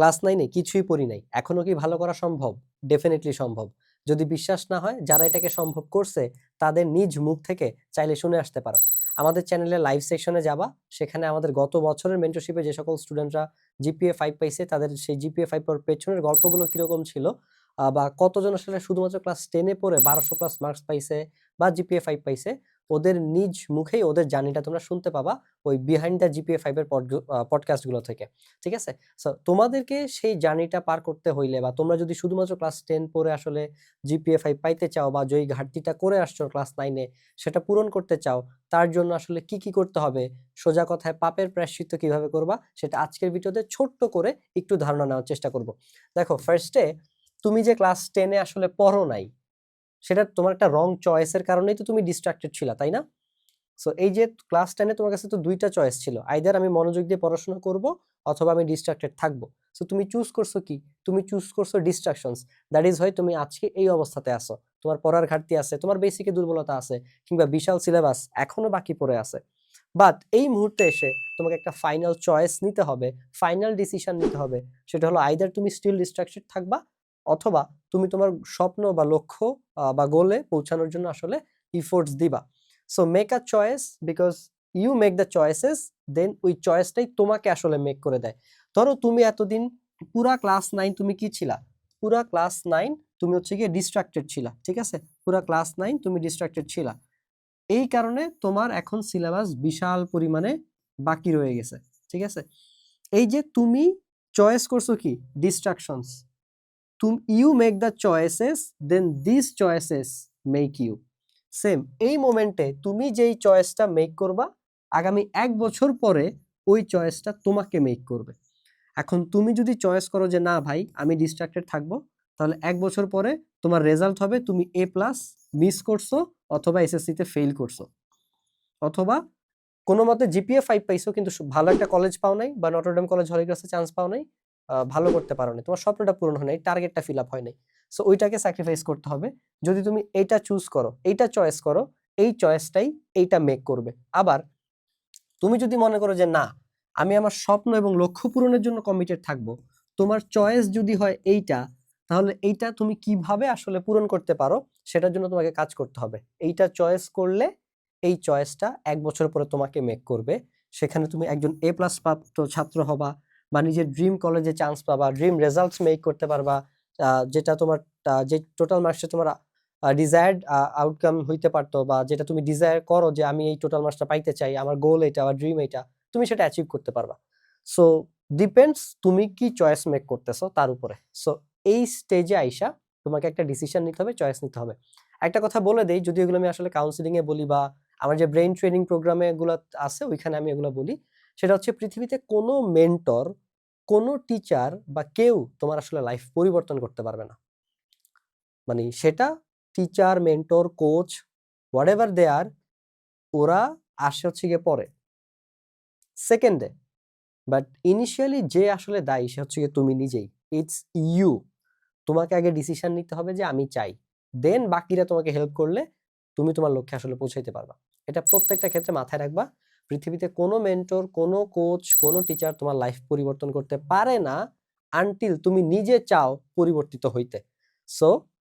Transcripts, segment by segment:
Class নাইনে কিছুই পড়ি নাই। এখনও কি ভালো করা সম্ভব? ডেফিনেটলি সম্ভব। যদি বিশ্বাস না হয়, যারা এটাকে সম্ভব করছে, তাদের নিজ মুখ থেকে চাইলে শুনে আসতে পারো। আমাদের চ্যানেলে লাইভ সেকশনে যাবা। সেখানে আমাদের গত বছরের মেন্টরশিপে যে সকল স্টুডেন্টরা জিপিএ ফাইভ পাইছে, তাদের সেই জিপিএ ফাইভ পাওয়ার পেছনের গল্পগুলো কীরকম ছিল বা কতজন আসলে শুধুমাত্র ক্লাস টেনে পড়ে, বারোশো প্লাস মার্কস পাইছে, বা জিপিএ ফাইভ পাইছে ওদের নিজ মুখেই ওদের জার্নিটা তোমরা শুনতে পাবা ওই বিহাইন্ড দ্য জিপিএ ফাইভের পডকাস্টগুলো থেকে, ঠিক আছে? সো তোমাদেরকে সেই জার্নিটা পার করতে হইলে বা তোমরা যদি শুধুমাত্র ক্লাস টেন পরে আসলে জিপিএ ফাইভ পাইতে চাও বা যেই ঘাটতিটা করে আসছো ক্লাস নাইনে সেটা পূরণ করতে চাও, তার জন্য আসলে কি কি করতে হবে? সোজা কথায় পাপের প্রায়শ্চিত্ত কীভাবে করবা? সেটা আজকের ভিডিওতে ছোট্ট করে একটু ধারণা নেওয়ার চেষ্টা করব। দেখো ফার্স্টে তুমি যে ক্লাস টেনে আসলে পড়ো নাই সেটা তোমার একটা রং চয়েসের কারণেই তো তুমি ডিস্ট্রাক্টেড ছিলা, তাই না? সো এই যে ক্লাস টেনে তোমার কাছে তো দুইটা চয়েস ছিল আইদার আমি মনোযোগ দিয়ে পড়াশোনা করব অথবা আমি ডিস্ট্রাক্টেড থাকব। সো তুমি চুজ করছ কি? তুমি চুজ করছ ডিস্ট্রাকশনস দ্যাট ইজ হয় তুমি আজকে এই অবস্থাতে আসো তোমার পড়ার ঘাটতি আছে, তোমার বেসিকে দুর্বলতা আছে, কিংবা বিশাল সিলেবাস এখনও বাকি পড়ে আছে। বাট এই মুহূর্তে এসে তোমাকে একটা ফাইনাল চয়েস নিতে হবে ফাইনাল ডিসিশন নিতে হবে, সেটা হলো আইদার তুমি স্টিল ডিস্ট্রাক্টেড থাকবা অথবা তুমি তোমার স্বপ্ন বা লক্ষ্য বা গোলে পৌঁছানোর জন্য আসলে ইফোর্টস দিবা। So make a choice because you make the choices then ওই চয়েসটাই তোমাকে আসলে মেক করে দেয়। ধরো তুমি এতদিন, পুরা ক্লাস নাইন তুমি কি ছিলা? পুরা ক্লাস নাইন তুমি হচ্ছে গিয়ে ডিস্ট্রাক্টেড ছিলা, ঠিক আছে? পুরা ক্লাস নাইন তুমি ডিস্ট্রাক্টেড ছিলা। এই কারণে তোমার এখন সিলেবাস বিশাল পরিমাণে বাকি রয়ে গেছে, ঠিক আছে? এই যে তুমি চয়েস করছ কি? ডিস্ট্রাকশনস তুম you make the choices then this choices make you same এই মোমেন্টে তুমি যেই চয়েসটা মেক করবা, আগামী এক বছর পরে ওই চয়েসটা তোমাকে মেক করবে। এখন তুমি যদি চয়েস করো যে, না ভাই, আমি ডিস্ট্রাক্টেড থাকব তাহলে এক বছর পরে তোমার রেজাল্ট হবে তুমি এ প্লাস মিস করছ অথবা এসএসসিতে ফেল করছ। অথবা কোনো মতে জিপিএ ফাইভ পাইছো কিন্তু ভালো একটা কলেজ পাও নাই বা নটরডেম কলেজ হলিক্রাসে চান্স পাও নাই ভালো করতে পারো নাই তোমার স্বপ্নটা পূরণ হয় নাই টার্গেটটা ফিল আপ হয় নাই। সো ওইটাকে স্যাক্রিফাইস করতে হবে। যদি তুমি এইটা চুজ করো, এইটা চয়েস করো, এই চয়েসটাই এইটা মেক করবে। আবার তুমি যদি মনে করো যে, না, আমি আমার স্বপ্ন এবং লক্ষ্য পূরণের জন্য কমিটেড থাকব, তোমার চয়েস যদি হয় এইটা, তাহলে এইটা তুমি কীভাবে আসলে পূরণ করতে পারো, সেটার জন্য তোমাকে কাজ করতে হবে। এইটা চয়েস করলে এই চয়েসটা এক বছর পরে তোমাকে মেক করবে। সেখানে তুমি একজন এ প্লাস প্রাপ্ত ছাত্র হবা বা নিজের ড্রিম কলেজে চান্স পাবা ড্রিম রেজাল্টস মেক করতে পারবা যেটা তোমার যে টোটাল মার্কসে তোমার ডিজায়ার্ড আউটকাম হইতে পারতো বা যেটা তুমি ডিজায়ার করো যে আমি এই টোটাল মার্কসটা পাইতে চাই, আমার গোল এটা বা ড্রিম এটা, তুমি সেটা অ্যাচিভ করতে পারবা। সো ডিপেন্ডস তুমি কি চয়েস মেক করতেছো তার উপরে। সো এই স্টেজে আইসা তোমাকে একটা ডিসিশন নিতে হবে চয়েস নিতে হবে। একটা কথা বলে দেই, যদি এগুলো আমি আসলে কাউন্সিলিং এ বলি বা আমার যে ব্রেইন ট্রেনিং প্রোগ্রামে এগুলো আছে, ওইখানে আমি এগুলো বলি। সেটা হচ্ছে পৃথিবীতে কোনো মেন্টর কোনো টিচার বা কেউ তোমার আসলে লাইফ পরিবর্তন করতে পারবে না। মানে সেটা teacher mentor coach whatever they are ওরা আসে হচ্ছে গিয়ে পরে। সেকেন্ডে বাট ইনিশিয়ালি যে আসলে দায়ী, সে হচ্ছে গিয়ে তুমি নিজেই। ইটস ইউ তোমাকে আগে ডিসিশন নিতে হবে যে আমি চাই। দেন বাকিরা তোমাকে হেল্প করলে তুমি তোমার লক্ষ্যে আসলে পৌঁছাইতে পারবা। এটা প্রত্যেকটা ক্ষেত্রে মাথায় রাখবা। পৃথিবীতে কোনো মেন্টর কোনো কোচ কোনো টিচার তোমার লাইফ পরিবর্তন করতে পারে না আনটিল তুমি নিজে চাও পরিবর্তিত হইতে। So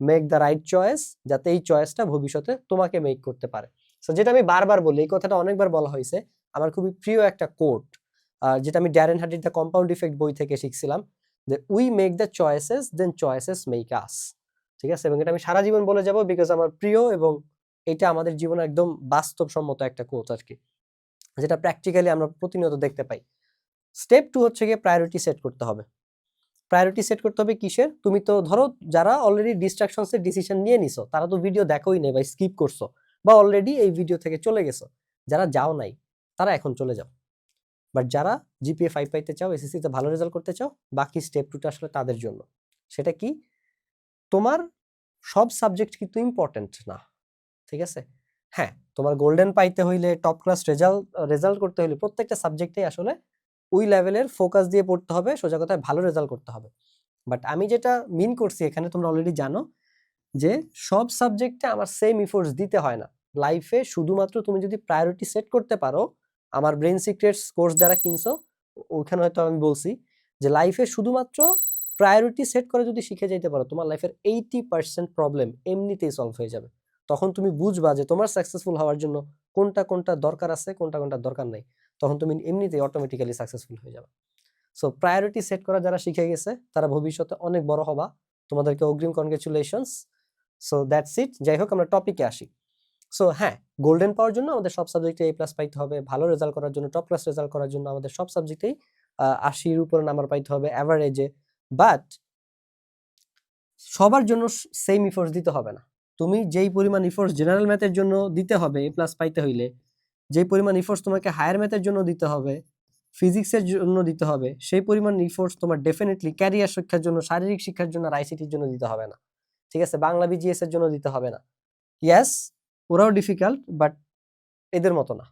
make the right choice যাতে এই চয়েসটা ভবিষ্যতে তোমাকে মেক করতে পারে। সো যেটা আমি বারবার বলি, এই কথাটা অনেকবার বলা হয়েছে, আমার খুবই প্রিয় একটা কোট যেটা আমি ড্যারেন হার্ডির দ্য কম্পাউন্ড ইফেক্ট বই থেকে শিখছিলাম, যে we make the choices then choices make us ঠিক আছে? এবং এটা আমি সারা জীবন বলে যাব বিকজ আমার প্রিয় এবং এটা আমাদের জীবনে একদম বাস্তবসম্মত একটা কোচ আর কি যেটা প্র্যাকটিক্যালি আমরা প্রতিনিয়ত দেখতে পাই। স্টেপ টু হচ্ছে গিয়ে প্রায়োরিটি সেট করতে হবে। প্রায়োরিটি সেট করতে হবে কিসের? তুমি তো ধরো যারা অলরেডি ডিস্ট্রাকশনসের ডিসিশন নিয়ে নিছো, তারা তো ভিডিও দেখোই নেই বা স্কিপ করছ বা অলরেডি এই ভিডিও থেকে চলে গেছো। যারা যাও নাই, তারা এখন চলে যাও। বাট যারা জিপিএ ফাইভ পাইতে চাও এসএসসিতে ভালো রেজাল্ট করতে চাও, বাকি স্টেপ টুটা আসলে তাদের জন্য। সেটা কি? তোমার সব সাবজেক্ট কিন্তু ইম্পর্টেন্ট না। ঠিক আছে? হ্যাঁ তোমার গোল্ডেন পাইতে হইলে টপ ক্লাস রেজাল্ট রেজাল্ট করতে হইলে প্রত্যেকটা সাবজেক্টেই আসলে ওই লেভেলের ফোকাস দিয়ে পড়তে হবে, সোজা কথায় ভালো রেজাল্ট করতে হবে। বাট আমি যেটা মিন করছি এখানে তোমরা অলরেডি জানো যে সব সাবজেক্টে আমার সেম ইফোর্টস দিতে হয় না। লাইফে শুধুমাত্র তুমি যদি প্রায়োরিটি সেট করতে পারো, আমার ব্রেন সিক্রেটস কোর্স যারা কিনছো, ওখানে হয়তো আমি বলছি যে লাইফে শুধুমাত্র প্রায়োরিটি সেট করে যদি শিখে যেতে পারো, তোমার লাইফের এইটি পার্সেন্ট প্রবলেম এমনিতেই সলভ হয়ে যাবে। তখন তুমি বুঝবা যে তোমার সাকসেসফুল হওয়ার জন্য কোনটা কোনটা দরকার আছে, কোনটা কোনটা দরকার নাই। তখন তুমি এমনিতেই অটোমেটিক্যালি সাকসেসফুল হয়ে যাবে। সো প্রায়োরিটি সেট করা যারা শিখে গেছে, তারা ভবিষ্যতে অনেক বড় হবা। তোমাদেরকে অগ্রিম কনগ্রেচুলেশনস সো দ্যাটস ইট যাই হোক, আমরা টপিকে আসি। সো হ্যাঁ গোল্ডেন পাওয়ার জন্য আমাদের সব সাবজেক্টে এ প্লাস পাইতে হবে। ভালো রেজাল্ট করার জন্য টপ ক্লাস রেজাল্ট করার জন্য আমাদের সব সাবজেক্টেই আশির উপরে নাম্বার পাইতে হবে অ্যাভারেজে বাট সবার জন্য সেম ইফোর্স দিতে হবে না। তুমি যেই পরিমাণ ইফোর্স জেনারেল ম্যাথের জন্য দিতে হবে এ প্লাস পাইতে হইলে, যেই পরিমাণ ইফোর্স তোমাকে হায়ার ম্যাথের জন্য দিতে হবে ফিজিক্সের জন্য দিতে হবে, সেই পরিমাণ ইফোর্স তোমার ডেফিনেটলি ক্যারিয়ার শিক্ষার জন্য, শারীরিক শিক্ষার জন্য আর আইসিটির জন্য দিতে হবে না। ঠিক আছে? বাংলা বিজিএস এর জন্য দিতে হবে না। ইয়াস ওরাও ডিফিকাল্ট বাট এদের মতো না।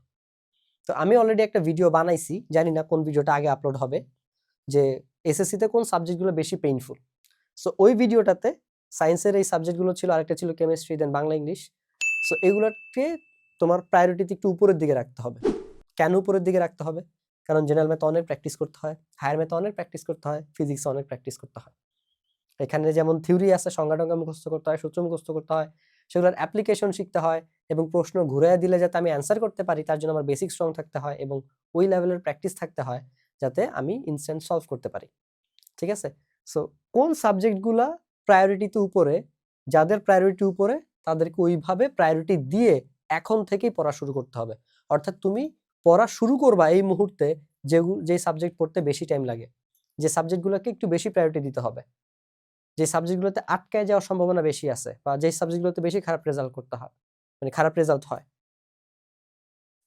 তো আমি অলরেডি একটা ভিডিও বানাইছি, জানি না কোন ভিডিওটা আগে আপলোড হবে, যে এসএসসিতে কোন সাবজেক্টগুলো বেশি পেইনফুল সো ওই ভিডিওটাতে সায়েন্সের এই সাবজেক্টগুলো ছিল, আরেকটা ছিল chemistry then Bangla English so এগুলোকে তোমার প্রায়োরিটিতে একটু উপরের দিকে রাখতে হবে। কেন উপরের দিকে রাখতে হবে? কারণ জেনারেল ম্যাথ অনেক প্র্যাকটিস করতে হয় হায়ার ম্যাথ অনেক প্র্যাকটিস করতে হয় ফিজিক্স অনেক প্র্যাকটিস করতে হয়। এখানে যেমন থিওরি আছে, সংজ্ঞা টঙ্গা মুখস্থ করতে হয়, সূত্র মুখস্থ করতে হয়, সেগুলোর অ্যাপ্লিকেশন শিখতে হয় এবং প্রশ্ন ঘুরে দিলে যাতে আমি অ্যান্সার করতে পারি, তার জন্য আমার বেসিক স্ট্রং থাকতে হয় এবং ওই লেভেলের প্র্যাকটিস থাকতে হয়, যাতে আমি ইনস্ট্যান্ট সলভ করতে পারি। ঠিক আছে? সো কোন সাবজেক্টগুলা প্রায়োরিটিতে উপরে, যাদের প্রায়োরিটি উপরে, তাদেরকে ওইভাবে প্রায়োরিটি দিয়ে এখন থেকেই পড়া শুরু করতে হবে। অর্থাৎ তুমি পড়া শুরু করবা এই মুহূর্তে যে যে সাবজেক্ট পড়তে বেশি টাইম লাগে। যে সাবজেক্টগুলোকে একটু বেশি প্রায়োরিটি দিতে হবে। যে সাবজেক্টগুলোতে আটকায় যাওয়ার সম্ভাবনা বেশি আছে বা যে সাবজেক্টগুলোতে বেশি খারাপ রেজাল্ট করতে হয় মানে খারাপ রেজাল্ট হয়,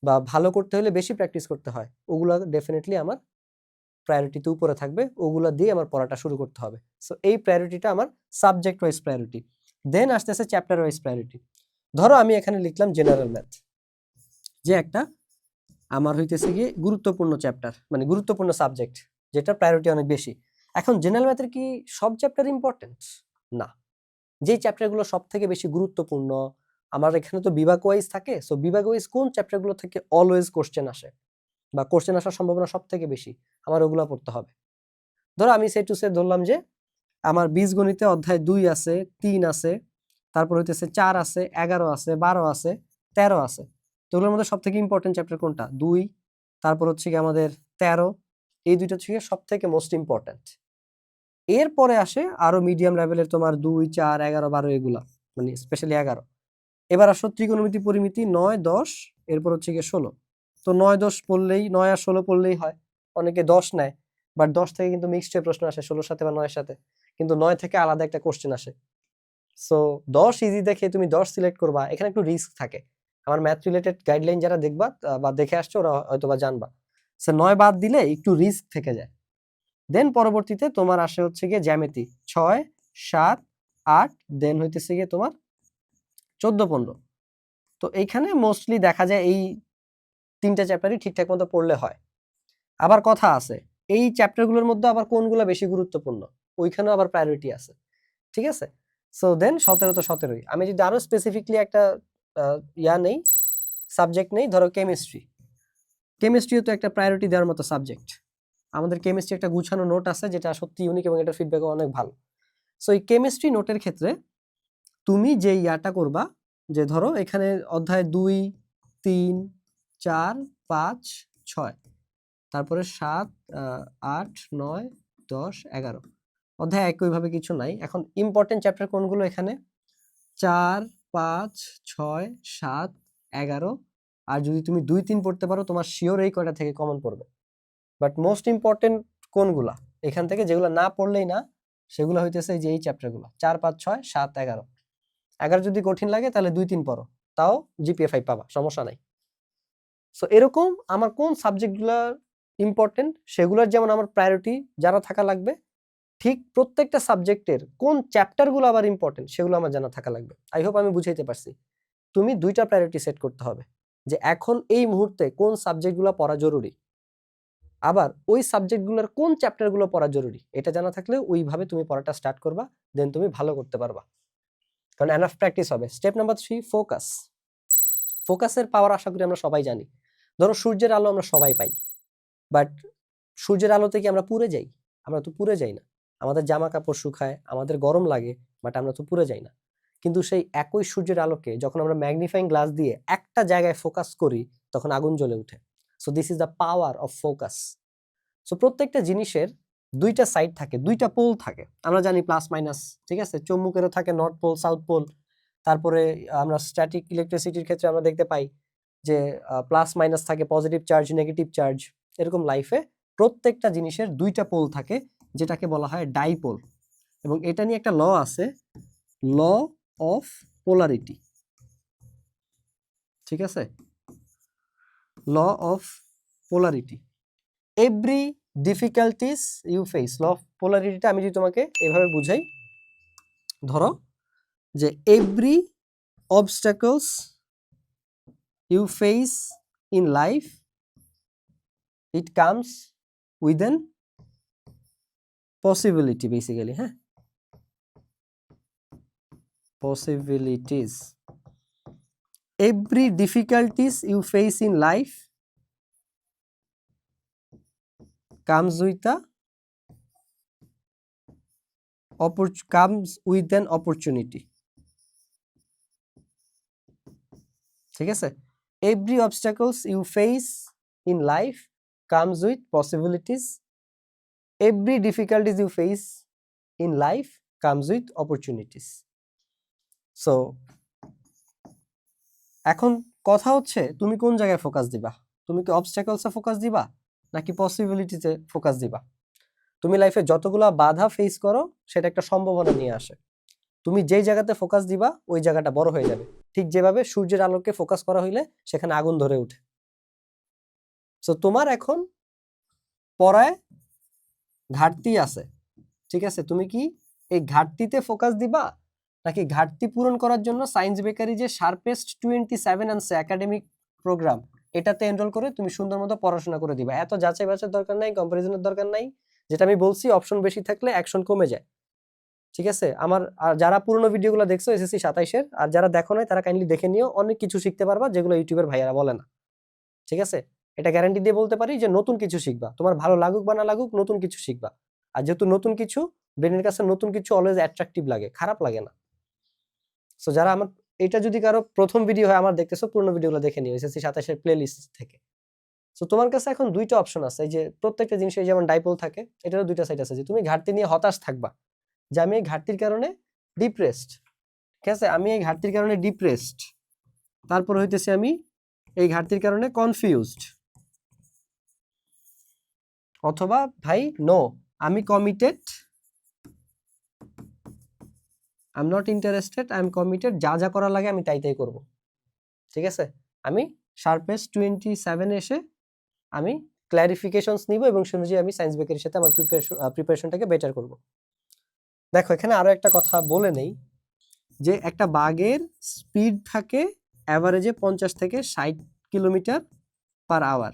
বা ভালো করতে হলে বেশি প্র্যাকটিস করতে হয়, ওগুলো ডেফিনেটলি আমার প্রায়োরিটিতে উপরে থাকবে, ওগুলো দিয়ে আমার পড়াটা শুরু করতে হবে। সো এই প্রায়োরিটিটা আমার সাবজেক্ট ওয়াইজ প্রায়োরিটি দেন আসতেছে চ্যাপ্টার ওয়াইজ প্রায়োরিটি ধরো আমি এখানে লিখলাম জেনারেল ম্যাথ যে একটা আমার হইতেছে গিয়ে গুরুত্বপূর্ণ চ্যাপ্টার মানে গুরুত্বপূর্ণ সাবজেক্ট যেটা প্রায়োরিটি অনেক বেশি। এখন জেনারেল ম্যাথের কি সব চ্যাপ্টার ইম্পর্টেন্ট না। যেই চ্যাপ্টারগুলো সব থেকে বেশি গুরুত্বপূর্ণ, আমার এখানে তো বিভাগ ওয়াইজ থাকে সো বিভাগ ওয়াইজ কোন চ্যাপ্টারগুলো থেকে অলওয়েজ কোশ্চেন আসে? বা কোশ্চেন আসার সম্ভাবনা সব থেকে বেশি, আমার ওগুলো পড়তে হবে। ধরো আমি সে টু সে ধরলাম যে, আমার বীজগণিতে অধ্যায় দুই আছে, তিন আছে, তারপর হইতেছে চার আছে, এগারো আছে, বারো আছে, তেরো আছে। তো ওগুলোর মধ্যে সব থেকে ইম্পর্টেন্ট চ্যাপ্টার কোনটা? দুই, তারপর হচ্ছে কি আমাদের তেরো, এই দুইটা হচ্ছে সব থেকে মোস্ট ইম্পর্টেন্ট এরপরে আসে আরও মিডিয়াম লেভেলের তোমার দুই, চার, এগারো, বারো এগুলা মানে স্পেশালি এগারো। এবার আসো ত্রিকোণমিতি পরিমিতি, নয়, দশ, এরপর হচ্ছে গিয়ে ষোলো। তো নয় দশ পড়লেই, নয় আর ষোলো পড়লেই হয়। অনেকে দশ নেয় বাট দশ থেকে কিন্তু মিক্সড প্রশ্ন আসে, ষোলোর সাথে বা নয়ের সাথে। কিন্তু নয় থেকে আলাদা একটা কোশ্চেন আসে। সো দশ ইজি দেখে তুমি দশ সিলেক্ট করবা, এখানে একটু রিস্ক থাকে। আমার ম্যাথ রিলেটেড গাইডলাইন যারা দেখবা বা দেখে আসছো, ওরা হয়তো বা জানবা। সে নয় বাদ দিলে একটু রিস্ক থেকে যায়। দেন পরবর্তীতে তোমার আসে হচ্ছে গিয়ে জ্যামিতি। ছয়, সাত, আট দেন হইতেছে গিয়ে তোমার চোদ্দ, পনেরো। তো এইখানে মোস্টলি দেখা যায় এই তিনটা চ্যাপ্টারই ঠিকঠাক মতো পড়লে হয়। আবার কথা আছে, এই চ্যাপ্টারগুলোর মধ্যে আবার কোনগুলো বেশি গুরুত্বপূর্ণ? ওইখানেও আবার প্রায়োরিটি আছে। ঠিক আছে? সো দেন সতেরো তো সতেরোই। আমি যদি আরও স্পেসিফিকলি একটা ইয়া নেই সাবজেক্ট নেই, ধরো কেমিস্ট্রি কেমিস্ট্রিও তো একটা প্রায়োরিটি দেওয়ার মতো সাবজেক্ট আমাদের কেমিস্ট্রি একটা গুছানো নোট আছে, যেটা সত্যি ইউনিক এবং এটার ফিডব্যাকও অনেক ভালো। সো এই কেমিস্ট্রি নোটের ক্ষেত্রে তুমি যে ইয়াটা করবা, যে ধরো এখানে অধ্যায় দুই, তিন চার, পাঁচ, ছয়। তারপরে সাত আট, নয়, দশ, এগারো। অধ্যায় একইভাবে কিছু নাই। এখন ইম্পর্টেন্ট চ্যাপ্টার কোনগুলো এখানে? চার, পাঁচ, ছয়, সাত, এগারো। আর যদি তুমি দুই, তিন পড়তে পারো, তোমার শিওর এই কয়টা থেকে কমন পড়বে। বাট মোস্ট ইম্পর্টেন্ট কোনগুলা? এখান থেকে যেগুলো না পড়লেই না, সেগুলো হইতেছে যে এই চ্যাপ্টারগুলো চার, পাঁচ, ছয়, সাত, এগারো। এগারো যদি কঠিন লাগে, তাহলে দুই, তিন পড়ো। তাও জিপিএ ফাইভ পাবা, সমস্যা নাই। সো এরকম আমার কোন সাবজেক্টগুলো ইম্পর্টেন্ট সেগুলোর যেমন আমার প্রায়োরিটি যারা থাকা লাগবে, ঠিক প্রত্যেকটা সাবজেক্টের কোন চ্যাপ্টারগুলো আবার ইম্পর্টেন্ট সেগুলো আমার জানা থাকা লাগবে। আই হোপ আমি বুঝাইতে পারছি। তুমি দুইটা প্রায়োরিটি সেট করতে হবে, যে এখন এই মুহূর্তে কোন সাবজেক্টগুলো পড়া জরুরি, আবার ওই সাবজেক্টগুলোর কোন চ্যাপ্টারগুলো পড়া জরুরি, এটা জানা থাকলে ওইভাবে তুমি পড়াটা স্টার্ট করবা দেন তুমি ভালো করতে পারবা। কারণ এনাফ প্র্যাকটিস হবে। স্টেপ নাম্বার থ্রি ফোকাস ফোকাসের পাওয়ার আশা করি আমরা সবাই জানি। ধরো সূর্যের আলো আমরা সবাই পাই। বাট সূর্যের আলোতে কি আমরা পুড়ে যাই? আমরা তো পুড়ে যাই না। আমাদের জামা কাপড় শুকায়, আমাদের গরম লাগে বাট আমরা তো পুড়ে যাই না। কিন্তু সেই একই সূর্যের আলোকে যখন আমরা ম্যাগনিফাইং গ্লাস দিয়ে একটা জায়গায় ফোকাস করি, তখন আগুন জ্বলে ওঠে so this is the power of focus so প্রত্যেকটা জিনিসের দুইটা সাইড থাকে, দুইটা পোল থাকে। আমরা জানি প্লাস মাইনাস ঠিক আছে? চুম্বুকেরও থাকে নর্থ পোল সাউথ পোল তারপরে আমরা স্ট্যাটিক ইলেকট্রিসিটির ক্ষেত্রে আমরা দেখতে পাই যে প্লাস মাইনাস থাকে পজিটিভ চার্জ নেগেটিভ চার্জ এরকম লাইফে প্রত্যেকটা জিনিসের দুইটা পোল থাকে, যেটাকে বলা হয় ডাইপোল এবং এটা নিয়ে একটা ল আছে ল অফ পোলারিটি ঠিক আছে? Law of polarity every difficulties you face law of পোলারিটিটা আমি যদি তোমাকে এভাবে বুঝাই, ধরো যে every obstacles you face in life it comes with an possibility basically হ্যাঁ possibilities every difficulties you face in life comes with a oppor- comes with an opportunity ঠিক আছে every obstacles you face in life comes with possibilities. Every difficulties you face in life comes with opportunities. So এখন কথা হচ্ছে, তুমি কোন জায়গায় focus দিবা? তুমি কি অবস্ট্যাকলসে ফোকাস দিবা? নাকি পসিবিলিটিতে ফোকাস দিবা? তুমি লাইফে যতগুলা বাধা ফেস করো, সেটা একটা সম্ভাবনা নিয়ে আসে। তুমি যেই জায়গাতে ফোকাস দিবা, ওই জায়গাটা বড় হয়ে যাবে। ঠিক যেভাবে সূর্যের আলোকে ফোকাস করা হইলে সেখানে আগুন ধরে ওঠে। সো তোমার এখন পড়ায় ঘাটতি আছে। ঠিক আছে? তুমি কি এই ঘাটতিতে ফোকাস দিবা? নাকি ঘাটতি পূরণ করার জন্য সায়েন্স বেকারি যে শার্পেস্ট টোয়েন্টি সেভেন আনসে একাডেমিক প্রোগ্রাম এটাতে এনরোল করে তুমি সুন্দর মতো পড়াশোনা করে দিবা। এত যাচাই বাছাই দরকার নাই কম্পারিজনের দরকার নাই। যেটা আমি বলছি অপশন বেশি থাকলে অ্যাকশন কমে যায়। ঠিক আছে? আমার, আর যারা পুরনো ভিডিওগুলো দেখছ, এসএসসি সাতাইশের, আর যারা দেখো নাই, তারা কাইন্ডলি দেখে নিও। অনেক কিছু শিখতে পারবা, যেগুলো ইউটিউবের ভাইয়ারা বলে না। ঠিক আছে? এটা গ্যারান্টি দিয়ে বলতে পারি যে নতুন কিছু শিখবা। তোমার ভালো লাগুক বা না লাগুক, নতুন কিছু শিখবা। আর যেহেতু নতুন কিছু ব্রেনের কাছে নতুন কিছু অলওয়েজ অ্যাট্রাকটিভ লাগে, খারাপ লাগে না। সো যারা আমার, এটা যদি কারও প্রথম ভিডিও হয়, আমার দেখতেছো, পুরনো ভিডিওগুলো দেখে নিও, এসএসসি সাতাশের প্লে লিস্ট থেকে। সো তোমার কাছে এখন দুইটা অপশন আছে। যে প্রত্যেকটা জিনিসে যেমন ডাইপোল থাকে, এটারও দুইটা সাইড আছে যে তুমি ঘাটতি নিয়ে হতাশ থাকবা। যে আমি এই ঘাটতির কারণে ডিপ্রেসড ঠিক আছে? আমি এই ঘাটতির কারণে ডিপ্রেসড তারপর হইতেছে আমি এই ঘাটতির কারণে কনফিউজড অথবা ভাই নো আমি committed I am not interested I am committed যা যা করা লাগে আমি তাই তাই করব। ঠিক আছে? আমি শার্পেস্ট টোয়েন্টি সেভেনে এসে আমি ক্ল্যারিফিকেশনস নিব এবং সে অনুযায়ী আমি সায়েন্স বেকারির সাথে আমার প্রিপারেশন প্রিপারেশনটাকে বেটার করব। দেখো, এখানে আরও একটা কথা বলে নেই যে একটা বাঘের স্পিড থাকে অ্যাভারেজে পঞ্চাশ থেকে ষাট কিলোমিটার পার আওয়ার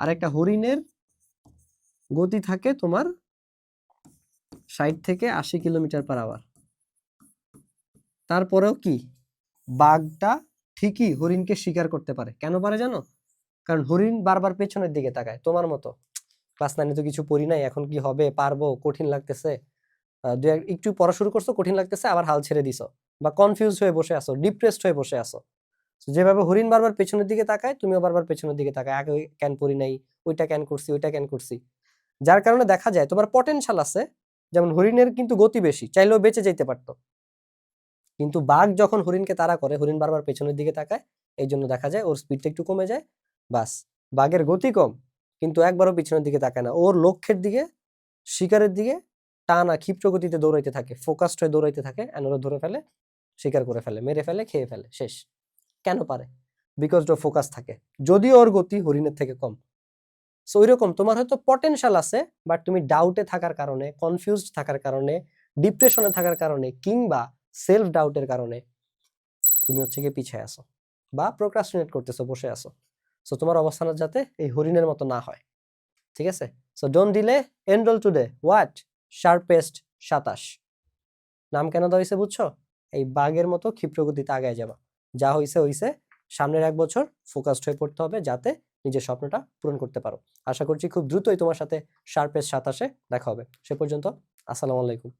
আর একটা হরিণের গতি থাকে তোমার ষাট থেকে আশি কিলোমিটার পার আওয়ার তারপরেও কি? বাঘটা ঠিকই হরিণকে শিকার করতে পারে। কেন পারে জানো? কারণ হরিণ বারবার পেছনের দিকে তাকায়, তোমার মতো। ক্লাস নাইনে তো কিছু পড়ি নাই, এখন কি হবে? পারব? কঠিন লাগতেছে। দু এক- একটু পড়া শুরু করছ, কঠিন লাগতেছে, আবার হাল ছেড়ে দিছো বা কনফিউজ হয়ে বসে আসো ডিপ্রেসড হয়ে বসে আসো যেভাবে হরিণ বারবার পেছনের দিকে তাকায়, তুমিও বারবার পেছনের দিকে তাকায়, আগে ক্যান পড়ি নাই, ওইটা ক্যান করছি, ওইটা ক্যান করছি। যার কারণে দেখা যায়, তোমার পটেনশিয়াল আছে, যেমন হরিণের কিন্তু গতি বেশি, চাইলেও বেঁচে যেতে পারতো। কিন্তু বাঘ যখন হরিণকে তাড়া করে, হরিণ বারবার পেছনের দিকে তাকায় এই জন্য দেখা যায় ওর স্পিডটা একটু কমে যায়, বাস। বাঘের গতি কম, কিন্তু একবারও পিছনের দিকে তাকায় না। ওর লক্ষ্যের দিকে, শিকারের দিকে টানা ক্ষিপ্র গতিতে দৌড়াইতে থাকে ফোকাসড হয়ে দৌড়াইতে থাকে ওরা ধরে ফেলে, শিকার করে ফেলে, মেরে ফেলে, খেয়ে ফেলে, শেষ। কেন পারে? বিকজ ও ফোকাস থাকে। যদিও ওর গতি হরিণের থেকে কম। সো ওইরকম, তোমার হয়তো পটেনশিয়াল আছে বাট তুমি ডাউটে থাকার কারণে কনফিউজড থাকার কারণে ডিপ্রেশনে থাকার কারণে, কিংবা সেলফ ডাউটের কারণে, তুমি হচ্ছে গিয়ে পিছিয়ে আসো বা প্রোক্রাস্টিনেট করতেছো, বসে আসো সো তোমার অবস্থান যাতে এই হরিণের মতো না হয়। ঠিক আছে? So don't delay enrol today what sharpest সাতাশ। নাম কেন দেওয়া হয়েছে বুঝছ? এই বাঘের মতো ক্ষিপ্রগতিতে আগায় যাবা। যা হয়েছে হয়েছে সামনের এক বছর ফোকাসড হয়ে পড়তে হবে যাতে নিজের স্বপ্নটা পূরণ করতে পারো। আশা করছি খুব দ্রুতই তোমার সাথে শার্পেস্ট সাতাশে দেখা হবে। সে পর্যন্ত আসসালামু আলাইকুম।